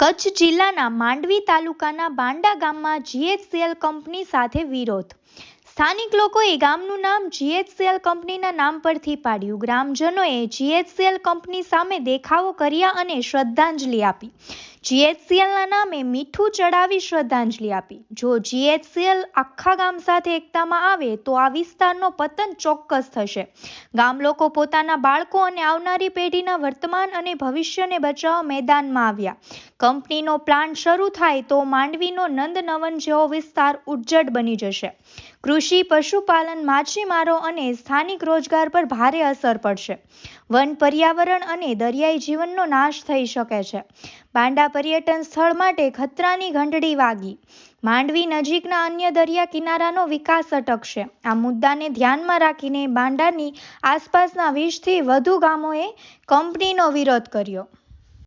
કચ્છ જિલ્લાના માંડવી તાલુકાના બાંડા ગામમાં જીએચસીએલ કંપની સાથે વિરોધ. સ્થાનિક લોકોએ ગામનું નામ જીએચસીએલ કંપનીના નામ પરથી પાડ્યું. ગ્રામજનોએ જીએચસીએલ કંપની સામે દેખાવો કર્યા અને શ્રદ્ધાંજલિ આપી. જીએચસીએલના નામે મીઠું ચડાવી શ્રદ્ધાંજલિ આપી. જો જીએચસીએલ આખા ગામ સાથે એકતામાં આવે, તો આ વિસ્તારનો પતન ચોક્કસ થશે. ગામ લોકો પોતાના બાળકો અને આવનારી પેઢીના વર્તમાન અને ભવિષ્યને બચાવવા મેદાનમાં આવ્યા. કંપનીનો પ્લાન્ટ શરૂ થાય તો માંડવીનો નંદનવન જેવો વિસ્તાર ઉજ્જડ બની જશે. કૃષિ, પશુપાલન, માછીમારો અને સ્થાનિક રોજગાર પર ભારે અસર પડશે. વન પર્યાવરણ અને દરિયાઈ જીવનનો નાશ થઈ શકે છે. બાંડા પર્યટન સ્થળ માટે ખતરાની ઘંટડી વાગી. માંડવી નજીકના અન્ય દરિયા કિનારાનો વિકાસ અટકશે. આ મુદ્દાને ધ્યાનમાં રાખીને બાંડાની આસપાસના વીસથી વધુ ગામોએ કંપનીનો વિરોધ કર્યો.